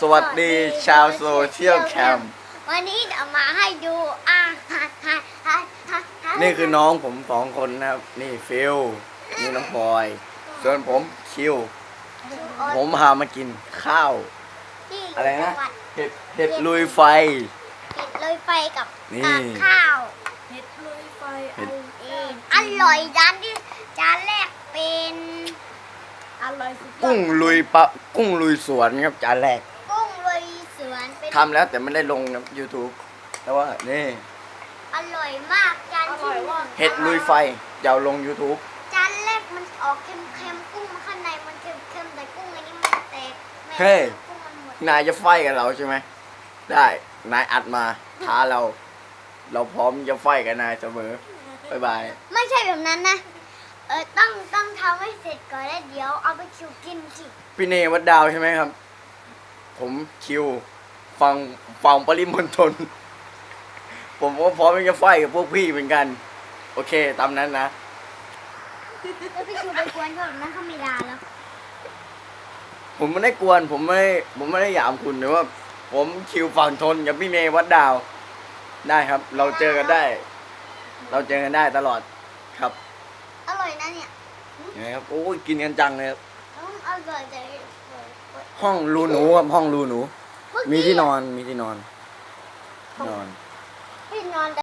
สวัสดีชาวโซเชียลแคมป์วันนี้จะมาให้ดูอาหารอาหารอาหารนี่คือน้องผมสองคนนะครับ นี่ฟิลนี่น้องพลอย ส่วนผมคิว ผมพามากินข้าวที่อะไรนะจังหวัดเห็ดเห็ดลุยไฟ เห็ดเลยไฟกับนี่กับข้าว เห็ดลุยไฟเห็ดเองอร่อยจานที่จานแรกเป็นอร่อยสุดยอกุ้งดลุยปะกุ้งลุยสวนครับจานแรก กุ้งลุยสวนเป็น ทำแล้วแต่ไม่ได้ลงนะ YouTube แต่ว่านี่อร่อยมากจานอที่ร่อยว่าเห็ดลุยไฟจะเอาลง YouTube จานแรกมันออกเค็มๆกุ้งข้างในมันเค็มๆแต่กุ้งอันนี้มันแตกแม่เฮ้ย กุ้งมันหมดนายจะไฟกับเราใช่ไหม ได้นายอัดมาท้าเรา เราพร้อมจะไฟกับนายเสมอบายบาย ไม่ใช่แบบนั้นนะ เออต้องต้องทำให้เสร็จก่อนแล้วเดี๋ยวเอาไปคิวกินสิ พี่เนวัดดาวใช่ไหมครับ ผมคิว ฟังฟังปริมณฑลผมก็พร้อมที่จะไฟกับพวกพี่เหมือนกัน โอเค ตามนั้นนะแล้วพี่คิวไปกวนเขาแบบนั้นเขาไม่ลาแล้วผมไม่ได้กวน ผมไม่ผมไม่ได้หยามคุณแต่ว่า ผมคิวฝั่งทนกับพี่เนวัดดาว ได้ครับ เราเจอกันได้ เราเจอกันได้ตลอดครับ อร่อยนะเนี่ยยังไงครับโอ้ยกินกันจังเลยครับ อืมอร่อยแต่ ห้องรูหนูครับห้องรูหนูเอกี้ มีที่นอนมีที่นอน นอน ที่นอน